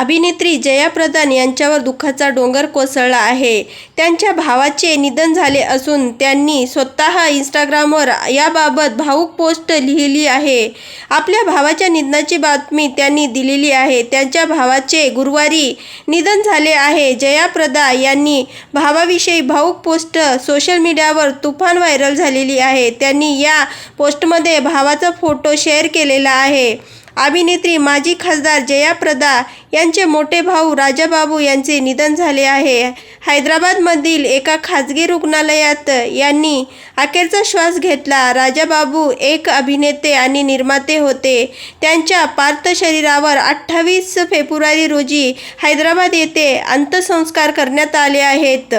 अभिनेत्री जया प्रधान यांच्यावर दुःखाचा डोंगर कोसळला आहे. त्यांच्या भावाचे निधन झाले असून त्यांनी स्वतः इंस्टाग्रामवर याबाबत भावूक पोस्ट लिहिली आहे. आपल्या भावाच्या निधनाची बातमी त्यांनी दिलेली आहे. त्यांच्या भावाचे गुरुवारी निधन झाले आहे. जया प्रदा यांनी भावाविषयी भाऊक पोस्ट सोशल मीडियावर तुफान व्हायरल झालेली आहे. त्यांनी या पोस्टमध्ये भावाचा फोटो शेअर केलेला आहे. अभिनेत्री माजी खासदार जयाप्रदा यांचे मोठे भाऊ राजाबाबू यांचे निधन झाले आहे. हैदराबादमधील एका खाजगी रुग्णालयात यांनी अखेरचा श्वास घेतला. राजाबाबू एक अभिनेते आणि निर्माते होते. त्यांच्या पार्थ शरीरावर अठ्ठावीस फेब्रुवारी रोजी हैदराबाद येथे अंत्यसंस्कार करण्यात आले आहेत.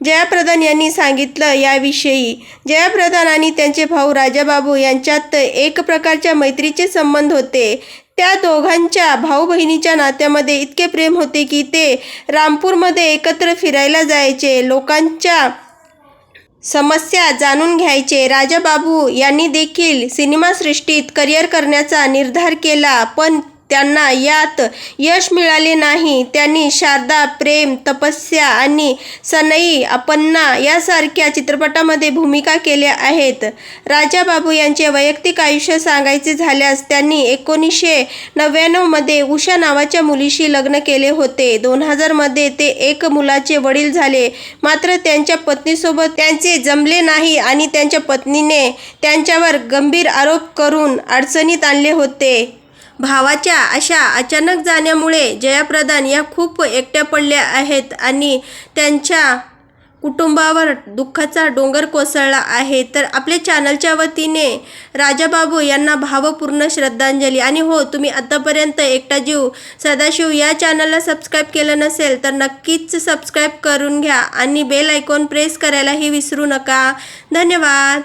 जयाप्रधान यांनी सांगितलं याविषयी. जयाप्रधान आणि त्यांचे भाऊ राजाबाबू यांच्यात एक प्रकारच्या मैत्रीचे संबंध होते. त्या दोघांच्या भाऊ बहिणीच्या नात्यामध्ये इतके प्रेम होते की ते रामपूरमध्ये एकत्र फिरायला जायचे. लोकांच्या समस्या जाणून घ्यायचे. राजाबाबू यांनी देखील सिनेमासृष्टीत करिअर करण्याचा निर्धार केला पण त्यांना यात यश मिळाले नाही. त्यांनी शारदा प्रेम तपस्या आणि सनई अपन्ना यासारख्या चित्रपटामध्ये भूमिका केल्या आहेत. राजा बाबू यांचे वैयक्तिक आयुष्य सांगायचे झाल्यास त्यांनी एकोणीसशे नव्याण्णवमध्ये उषा नावाच्या मुलीशी लग्न केले होते. दोन हजारमध्ये ते एक मुलाचे वडील झाले. मात्र त्यांच्या पत्नीसोबत त्यांचे जमले नाही आणि त्यांच्या पत्नीने त्यांच्यावर गंभीर आरोप करून अडचणीत आणले होते. भावाच्या अशा अचानक जाण्यामुळे जयाप्रधान या खूप एकट्या पडल्या आहेत आणि त्यांच्या कुटुंबावर दुःखाचा डोंगर कोसळला आहे. तर आपल्या चॅनलच्या वतीने राजाबाबू यांना भावपूर्ण श्रद्धांजली. आणि हो तुम्ही आत्तापर्यंत एकटा जीव सदाशिव या चॅनलला सबस्क्राईब केलं नसेल तर नक्कीच सबस्क्राईब करून घ्या. आणि बेल आयकॉन प्रेस करायलाही विसरू नका. धन्यवाद.